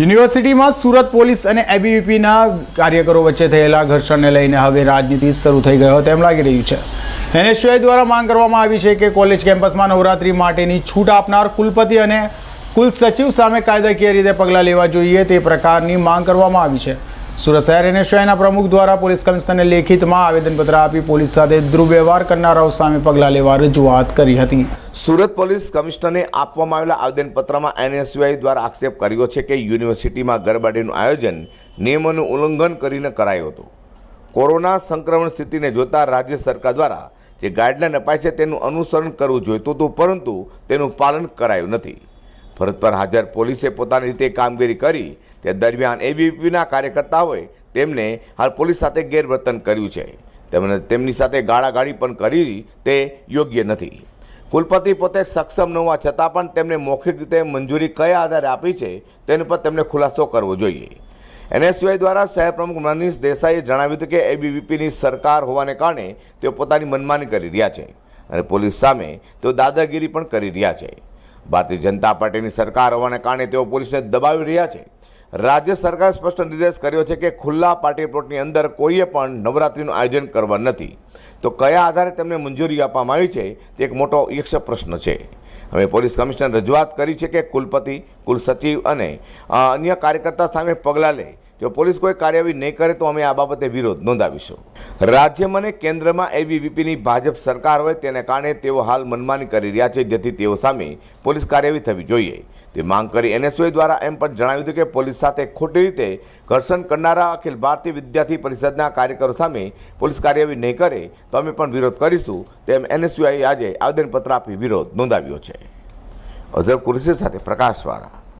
યુનિવર્સિટીમાં સુરત પોલીસ અને એબીવીપીના કાર્યકરો વચ્ચે થયેલા ઘર્ષણને લઈને હવે રાજનીતિ શરૂ થઈ ગયો તેમ લાગી રહ્યું છે. એનએસયુઆઈ દ્વારા માંગ કરવામાં આવી છે કે કોલેજ કેમ્પસમાં નવરાત્રી માટેની છૂટ આપનાર કુલપતિ અને કુલ સચિવ સામે કાયદાકીય રીતે પગલાં લેવા જોઈએ તે પ્રકારની માંગ કરવામાં આવી છે. સુરત શહેર એનએસયુઆઈના પ્રમુખ દ્વારા પોલીસ કમિશનરને લેખિતમાં આવેદનપત્ર આપી પોલીસ સાથે દુર્વ્યવહાર કરનારાઓ સામે પગલાં લેવા રજૂઆત કરી હતી. સુરત પોલીસ કમિશનરને આપવામાં આવેલા આવેદનપત્રમાં એનએસયુઆઈ દ્વારા આક્ષેપ કર્યો છે કે યુનિવર્સિટીમાં ગરબાડીનું આયોજન નિયમોનું ઉલ્લંઘન કરીને કરાયું હતું. કોરોના સંક્રમણ સ્થિતિને જોતા રાજ્ય સરકાર દ્વારા જે ગાઈડલાઈન અપાય છે તેનું અનુસરણ કરવું જોઈતું હતું, પરંતુ તેનું પાલન કરાયું નથી. ફરજ પર હાજર પોલીસે પોતાની રીતે કામગીરી કરી તે દરમિયાન એબીપીના કાર્યકર્તાઓએ તેમને હાલ પોલીસ સાથે ગેરવર્તન કર્યું છે. તેમણે તેમની સાથે ગાળાગાળી પણ કરી તે યોગ્ય નથી. કુલપતિ પોતે સક્ષમ ન હોવા છતાં પણ તેમને મૌખિક રીતે મંજૂરી કયા આધારે આપી છે તેની પર તેમને ખુલાસો કરવો જોઈએ. એનએસયુઆઈ દ્વારા શહેર પ્રમુખ મનીષ દેસાઈએ જણાવ્યું હતું કે એબીવીપીની સરકાર હોવાને કારણે તેઓ પોતાની મનમાની કરી રહ્યા છે અને પોલીસ સામે તેઓ દાદાગીરી પણ કરી રહ્યા છે. ભારતીય જનતા પાર્ટીની સરકાર હોવાને કારણે તેઓ પોલીસને દબાવી રહ્યા છે. રાજ્ય સરકારે સ્પષ્ટ નિર્દેશ કર્યો છે કે ખુલ્લા પાર્ટી પ્લોટની અંદર કોઈએ પણ નવરાત્રિનું આયોજન કરવા નથી. તો કયા આધારે તેમને મંજૂરી આપવામાં આવી છે? તે એક મોટો યક્ષ પ્રશ્ન છે. હવે પોલીસ કમિશનર રજૂઆત કરી છે કે કુલપતિ કુલ સચિવ અને અન્ય કાર્યકર્તા સામે પગલાં લે. જો પોલીસ કોઈ કાર્યવાહી નહીં કરે તો અમે આ બાબતે વિરોધ નોંધાવીશું. રાજ્યમાં અને કેન્દ્રમાં એબીવીપીની ભાજપ સરકાર હોય તેને કારણે તેઓ હાલ મનમાની કરી રહ્યા છે, જેથી તેઓ સામે પોલીસ કાર્યવાહી થવી જોઈએ. તે માંગ કરી એનએસઓએ દ્વારા એમ પણ જણાવ્યું હતું કે પોલીસ સાથે ખોટી રીતે ઘર્ષણ કરનારા અખિલ ભારતીય વિદ્યાર્થી પરિષદના કાર્યકરો સામે પોલીસ કાર્યવાહી નહીં કરે તો અમે પણ વિરોધ કરીશું તેમ એનએસયુઆઈએ આજે આવેદનપત્ર આપી વિરોધ નોંધાવ્યો છે. અઝર કુરેશી સાથે પ્રકાશવાળા